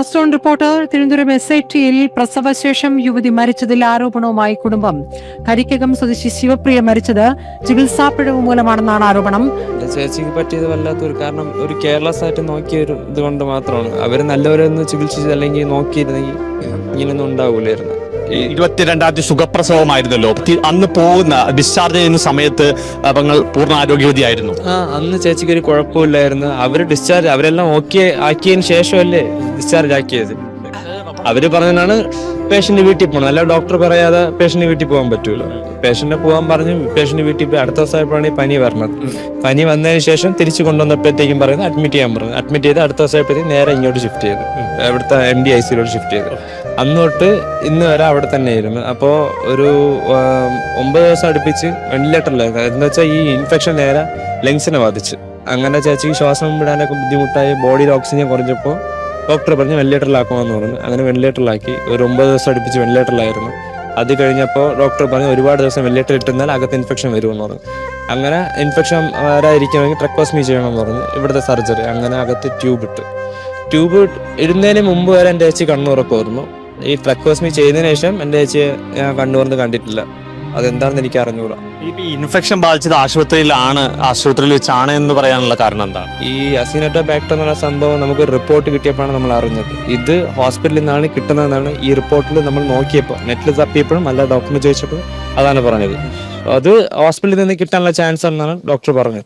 Aston reporter Thiruvananthapuram S I ടിയിൽ പ്രസവശേഷം യുവതി മരിച്ചതിൽ ആരോപണവുമായി കുടുംബം. കരിക്കകം സ്വദേശി ശിവപ്രിയ മരിച്ചത് ചികിത്സാപ്പിഴവ് മൂലമാണെന്നാണ് ആരോപണം. ചേച്ചിക്ക് പറ്റിയത് വല്ലാത്തൊരു കാരണം ഒരു കെയർലെസ് ആയിട്ട് നോക്കിയ ഒരു ഇതുകൊണ്ട് മാത്രമാണ്. അവർ നല്ലവരൊന്ന് ചികിത്സിച്ച് അല്ലെങ്കിൽ നോക്കിയിരുന്നെങ്കിൽ ഇങ്ങനെയൊന്നും ഉണ്ടാവൂലായിരുന്നു. ഇരുപത്തിരണ്ടാം തീയതി സുഖപ്രസവമായിരുന്നല്ലോ. അന്ന് പോകുന്ന ഡിസ്ചാർജ് ചെയ്യുന്ന സമയത്ത് അവങ്ങൾ പൂർണ ആരോഗ്യവതിയായിരുന്നു. ആ അന്ന് ചേച്ചിക്ക് ഒരു കുഴപ്പമില്ലായിരുന്നു. അവർ ഡിസ്ചാർജ് അവരെല്ലാം ഓക്കെ ആക്കിയതിന് ശേഷമല്ലേ? ഡിസ്ചാർജ് ആക്കിയത്. അവർ പറഞ്ഞാണ് പേഷ്യന്റ് വീട്ടിൽ പോകണം അല്ല ഡോക്ടർ പറയാതെ പേഷ്യന്റ് വീട്ടിൽ പോകാൻ പറ്റൂല. പേഷ്യന്റ് പോകാൻ പറഞ്ഞു പേഷ്യന്റ് വീട്ടിൽ പോയി അടുത്ത ദിവസമായപ്പോഴാണ് ഈ പനി വരണത്. പനി വന്നതിന് ശേഷം തിരിച്ചു കൊണ്ടുവന്നപ്പോഴത്തേക്കും പറയുന്നത് അഡ്മിറ്റ് ചെയ്യാൻ പറഞ്ഞു. അഡ്മിറ്റ് ചെയ്ത് അടുത്ത ദിവസമായപ്പോഴത്തേക്കും നേരെ ഇങ്ങോട്ട് ഷിഫ്റ്റ് ചെയ്തു. അവിടുത്തെ എം ഡി ഐ സിയിലോട്ട് ഷിഫ്റ്റ് ചെയ്തു. അന്നോട്ട് ഇന്ന് വരെ അവിടെ തന്നെ ആയിരുന്നു അപ്പോൾ ഒരു ഒമ്പത് ദിവസം അടുപ്പിച്ച് വെന്റിലേറ്ററിലായിരുന്നു എന്ന് വെച്ചാൽ ഈ ഇൻഫെക്ഷൻ നേരെ ലങ്സിനെ ബാധിച്ച്. അങ്ങനെ ചേച്ചിക്ക് ശ്വാസം വിടാനൊക്കെ ബുദ്ധിമുട്ടായി ബോഡിയിൽ ഓക്സിജൻ കുറഞ്ഞപ്പോൾ ഡോക്ടർ പറഞ്ഞ് വെന്റിലേറ്ററിലാക്കുമെന്ന് പറഞ്ഞു. അങ്ങനെ വെന്റിലേറ്ററിലാക്കി. ഒരു ഒമ്പത് ദിവസം അടുപ്പിച്ച് വെന്റിലേറ്ററിലായിരുന്നു. അത് കഴിഞ്ഞപ്പോൾ ഡോക്ടർ പറഞ്ഞു ഒരുപാട് ദിവസം വെന്റിലേറ്റർ ഇട്ടുന്നാൽ അകത്ത് ഇൻഫെക്ഷൻ വരുമെന്ന് പറഞ്ഞു. അങ്ങനെ ഇൻഫെക്ഷൻ വരാതിരിക്കണമെങ്കിൽ ട്രക്കോസ്മി ചെയ്യണമെന്ന് പറഞ്ഞു. ഇവിടുത്തെ സർജറി. അങ്ങനെ അകത്ത് ട്യൂബ് ഇട്ട്. ട്യൂബ് ഇടുന്നതിന് മുമ്പ് വരെ എന്റെ ചേച്ചി കണ്ണുറക്കുമായിരുന്നു ഈ ട്രക്കോസ്മി ചെയ്തതിനു ശേഷം എന്റെ ചേച്ചി ഞാൻ കണ്ണുറന്ന് കണ്ടിട്ടില്ല. അതെന്താണെന്ന് എനിക്ക് അറിഞ്ഞുകൂടാ ഈ ഇൻഫെക്ഷൻ ബാധിച്ചത് ആശുപത്രിയിലാണ് ആശുപത്രിയിൽ വെച്ചാണ് എന്ന് പറയാനുള്ള കാരണം എന്താണ്? ഈ അസിനറ്റോ ബാക്ടർ എന്ന സംഭവം നമുക്ക് റിപ്പോർട്ട് കിട്ടിയപ്പോഴാണ് നമ്മൾ അറിഞ്ഞത്. ഇത് ഹോസ്പിറ്റലിൽ നിന്നാണ് കിട്ടുന്നതെന്നാണ് ഈ റിപ്പോർട്ടിൽ നമ്മൾ നോക്കിയപ്പോൾ. നെറ്റിൽ തപ്പിയപ്പോഴും അല്ല ഡോക്ടറിന് ചോദിച്ചപ്പോഴും അതാണ് പറഞ്ഞത്. അത് ഹോസ്പിറ്റലിൽ നിന്ന് കിട്ടാനുള്ള ചാൻസ് ആണെന്നാണ് ഡോക്ടർ പറഞ്ഞത്.